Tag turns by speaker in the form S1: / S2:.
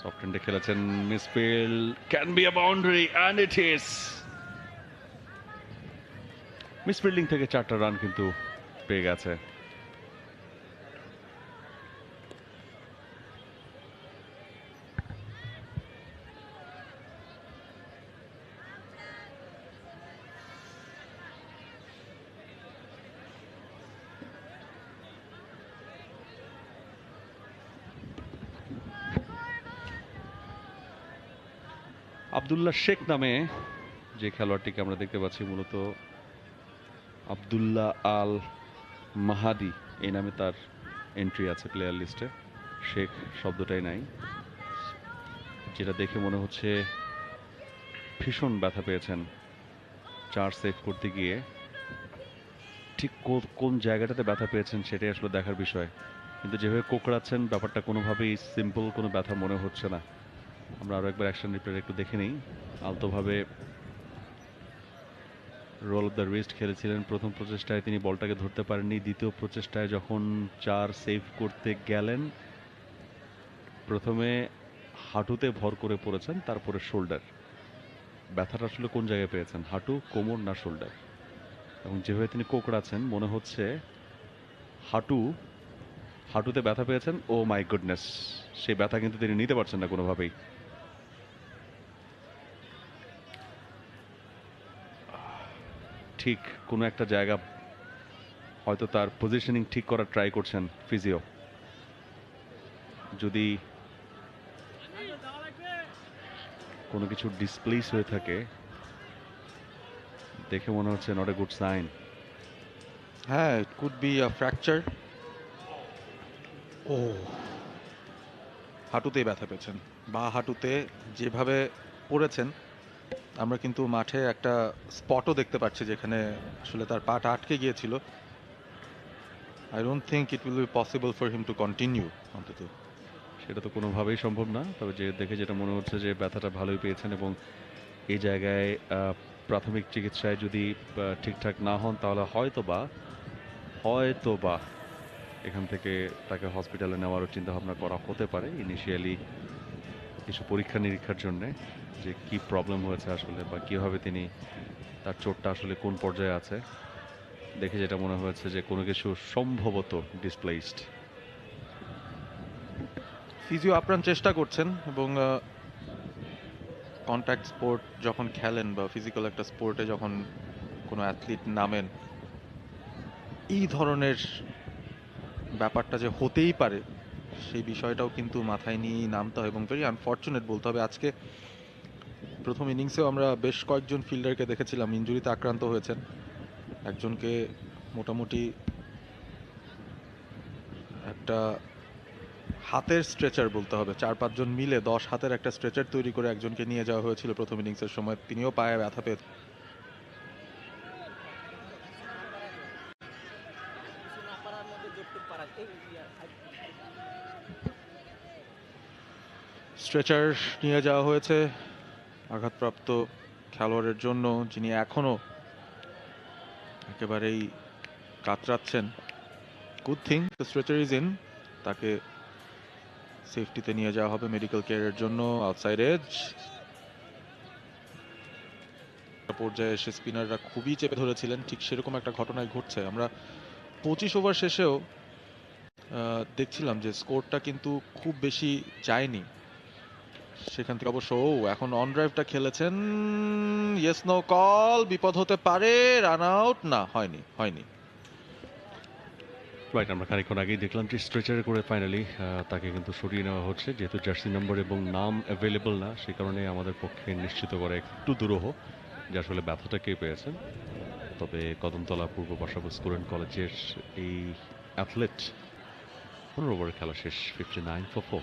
S1: Soft এন্ডে খেলেছেন misfield can be a boundary and it is misfielding থেকে চারটা রান কিন্তু পেয়ে গেছে। আবদুল্লাহ শেখ নামে যে খেলোয়াড়টিকে আমরা দেখতে পাচ্ছি মূলত আবদুল্লাহ আল মাহাদি, এই নামে তার এন্ট্রি আছে প্লেয়ার লিস্টে শেখ শব্দটাই নাই। যেটা দেখে মনে হচ্ছে ভীষণ ব্যথা পেয়েছেন চার সেভ করতে গিয়ে। ঠিক কোন জায়গাটাতে ব্যথা পেয়েছেন সেটাই আসলে দেখার বিষয়। কিন্তু যেভাবে কোকড়াচ্ছেন, ব্যাপারটা কোনোভাবেই সিম্পল কোনো ব্যথা মনে হচ্ছে না। আমরা আরও একবার অ্যাকশন রিপ্লে একটু দেখে নিই। আলতোভাবে রোল অফ দ্য রিস্ট খেলেছিলেন প্রথম প্রচেষ্টায়, তিনি বলটাকে ধরতে পারেননি। দ্বিতীয় প্রচেষ্টায় যখন চার সেভ করতে গেলেন, প্রথমে হাঁটুতে ভর করে পড়েছেন, তারপরে শোল্ডার ব্যথাটা আসলে কোন জায়গায় পেয়েছেন? হাঁটু, কোমর না শোল্ডার এবং যেভাবে তিনি কোকড়াচ্ছেন, মনে হচ্ছে হাঁটু, হাঁটুতে ব্যথা পেয়েছেন। ও মাই গুডনেস সেই ব্যথা কিন্তু তিনি নিতে পারছেন না কোনোভাবেই। ঠিক কোনো একটা জায়গা হয়তো তার পজিশনিং ঠিক করার ট্রাই করছেন ফিজিও যদি কোনো কিছু ডিসপ্লেস হয়ে থাকে দেখে মনে হচ্ছে নট এ গুড সাইন
S2: হ্যাঁ it could be a fracture ও। হাঁটুতেই ব্যথা পেয়েছেন। বা হাঁটুতে যেভাবে পড়েছেন আমরা কিন্তু মাঠে একটা স্পটও দেখতে পাচ্ছি যেখানে আসলে তার পাটা আটকে গিয়েছিল। I don't think it will be possible for him to continue অন্তত।
S1: সেটা তো কোনোভাবেই সম্ভব না, তবে যে দেখে যেটা মনে হচ্ছে যে ব্যথাটা ভালোই পেয়েছেন এবং এই জায়গায় প্রাথমিক চিকিৎসায় যদি ঠিকঠাক না হন তাহলে হয়তো বা হয়তো বা এখান থেকে তাকে হসপিটালে নেওয়ারও চিন্তা ভাবনা করা হতে পারে। ইনিশিয়ালি কিছু পরীক্ষা নিরীক্ষার জন্য যে কি প্রবলেম হয়েছে আসলে বা কীভাবে তিনি তার চোটটা আসলে কোন পর্যায়ে আছে, দেখে যেটা মনে হয়েছে যে কোনো কিছু সম্ভবত ডিসপ্লেসড
S2: ফিজিও আপ্রাণ চেষ্টা করছেন এবং কন্ট্যাক্ট স্পোর্ট যখন খেলেন বা ফিজিক্যাল একটা স্পোর্টে যখন কোনো অ্যাথলিট নামেন, এই ধরনের ব্যাপারটা যে হতেই পারে সেই বিষয়টাও কিন্তু মাথায় নিয়েই নামতে হয় এবং ভেরি আনফর্চুনেট বলতে হবে। আজকে প্রথম ইনিংসেও আমরা বেশ কয়েকজন ফিল্ডারকে দেখেছিলাম, ইঞ্জুরিতে আক্রান্ত হয়েছেন। একজনকে মোটামুটি একটা হাতের স্ট্রেচার বলতে হবে। চার পাঁচজন মিলে দশ হাতের একটা স্ট্রেচার তৈরি করে একজনকে নিয়ে যাওয়া হয়েছিল প্রথম ইনিংসের সময়। তিনিও পায়ে ব্যথা পেয়ে স্ট্রেচার নিয়ে যাওয়া হয়েছে আঘাতপ্রাপ্ত খেলোয়াড়ের জন্য, যিনি এখনও একেবারেই কাতরাচ্ছেন। Good thing stretcher is in তাকে সেফটিতে নিয়ে যাওয়া হবে মেডিকেল কেয়ারের জন্য আউটসাইড এজ পর্যায়ে এসে স্পিনাররা খুবই চেপে ধরেছিলেন, ঠিক সেরকম একটা ঘটনায় ঘটছে। আমরা পঁচিশ ওভার শেষেও দেখছিলাম যে স্কোরটা কিন্তু খুব বেশি যায়নি। সেখান থেকে অবশ্য এখন অন ড্রাইভটা খেলেছেন। ইয়েস নো কল বিপদ হতে পারে রান আউট না, হয়নি হয়নি।
S1: রাইট আমরা খানিকক্ষণ আগেই দেখলাম যে স্ট্রেচারে করে ফাইনালি তাকে কিন্তু সরিয়ে নেওয়া হচ্ছে, যেহেতু জার্সি নম্বর এবং নাম অ্যাভেলেবল না, সে কারণে আমাদের পক্ষে নিশ্চিত করা একটু দুরূহ যে আসলে ব্যথাটা কে পেয়েছেন। তবে কদমতলা পূর্ব বাসাবো স্কুল কলেজের এই অ্যাথলেট পনেরো ওভারের খেলা শেষ fifty nine four four